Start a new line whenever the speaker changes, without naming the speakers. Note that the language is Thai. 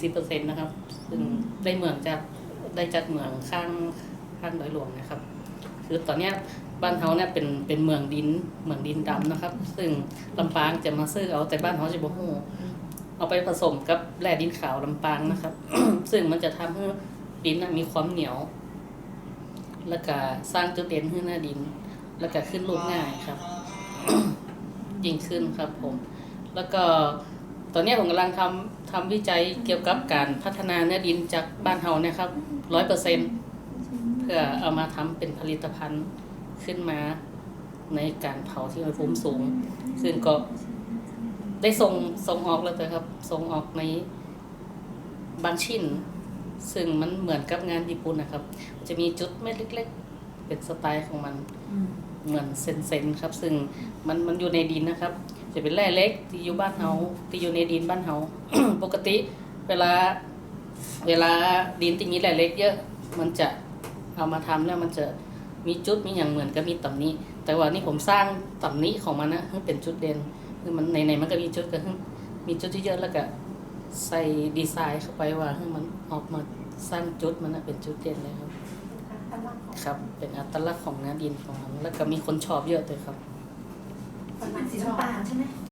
40%นะครับ ซึ่งได้เมืองจากได้จากเมืองข้างข้างดอยหลวงนะครับ คือตอนเนี้ยบ้านเฮาเนี่ยเป็นเป็นเมืองดินเมืองดินดำนะครับ ซึ่งลำปางจะมาซื้อเอาแต่บ้านเฮาจะบ่ฮู้เอาไปผสมกับแร่ดินขาวลำปางนะครับ ซึ่งมันจะทำให้ดินน่ะมีความเหนียว แล้วก็สร้างจุดเด่นให้หน้าดิน แล้วก็ขึ้นรูปง่ายครับ ยิ่งขึ้นครับผม แล้วก็ ตอนนี้ผมกำลังทำทำวิจัยเกี่ยวกับการพัฒนาเนื้อดินจากบ้านเฮาเนี่ยครับร้อยเปอร์เซ็นเพื่อเอามาทำเป็นผลิตภัณฑ์ขึ้นมาในการเผาที่อุณหภูมิสูง ซึ่งก็ได้ส่งส่งออกแล้วแต่ครับส่งออกในบางชิ้น ซึ่งมันเหมือนกับงานญี่ปุ่นนะครับ จะมีจุดเม็ดเล็ก ๆ เป็นสไตล์ของมันเหมือนเซนเซนครับ ซึ่งมันมันอยู่ในดินนะครับ จะเป็นแร่เล็กที่อยู่บ้านเฮาที่อยู่ในดินบ้านเฮา ปกติเวลาเวลาดินที่มีแร่เล็กเยอะมันจะเอามาทำแล้วมันจะมีจุดมีอย่างเหมือนกับมีตำหนี้ แต่ว่านี่ผมสร้างตำหนี้ของมันนะให้เป็นจุดเด่นคือมันในในๆมันก็มีจุดก็คือมีจุดที่เยอะแล้วก็ใส่ดีไซน์เข้าไปว่าให้มันออกมาสร้างจุดมันนะเป็นจุดเด่นเลยครับครับ เป็นอัตลักษณ์ของเนื้อดินของมันแล้วก็มีคนชอบเยอะเลยครับ
มันเป็นสีน้ำตาลใช่ไหม